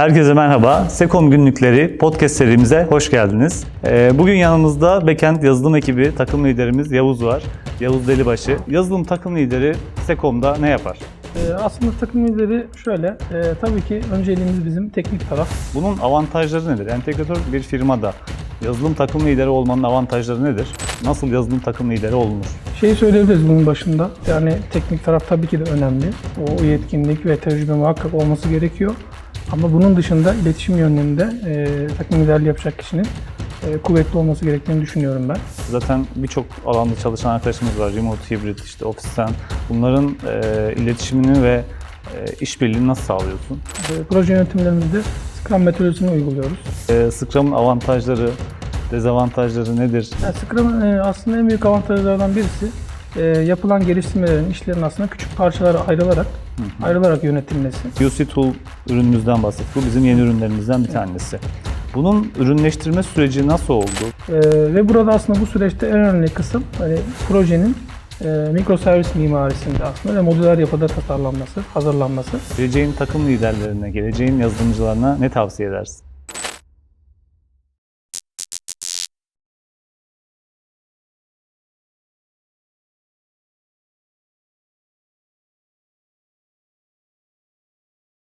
Herkese merhaba. Sekom Günlükleri podcast serimize hoş geldiniz. Ee, Bugün yanımızda Backend yazılım ekibi takım liderimiz Yavuz var. Yavuz Delibaşı. Yazılım takım lideri Sekom'da ne yapar? Ee, aslında takım lideri şöyle, e, tabii ki önceliğimiz bizim teknik taraf. Bunun avantajları nedir? Entegratör bir firmada yazılım takım lideri olmanın avantajları nedir? Nasıl yazılım takım lideri olunur? Şeyi söyleyebiliriz bunun başında, yani teknik taraf tabii ki de önemli. O yetkinlik ve tecrübe muhakkak olması gerekiyor. Ama bunun dışında iletişim yönünde e, takım liderliği yapacak kişinin e, kuvvetli olması gerektiğini düşünüyorum ben. Zaten birçok alanda çalışan arkadaşımız var. Remote, hibrit, işte ofisten. Bunların e, iletişimini ve e, işbirliğini nasıl sağlıyorsun? E, proje yönetimlerimizde Scrum metodolojisini uyguluyoruz. E, Scrum'ın avantajları, dezavantajları nedir? Yani Scrum'ın e, aslında en büyük avantajlardan birisi e, yapılan geliştirmelerin, işlerin aslında küçük parçalara ayrılarak ayrılarak yönetilmesi. UC Tool ürünümüzden bahsettik. Bu bizim yeni ürünlerimizden bir tanesi. Bunun ürünleştirme süreci nasıl oldu? Ee, ve burada aslında bu süreçte en önemli kısım hani projenin e, mikroservis mimarisinde aslında ve modüler yapıda tasarlanması, hazırlanması. Geleceğin takım liderlerine, geleceğin yazılımcılarına ne tavsiye edersin?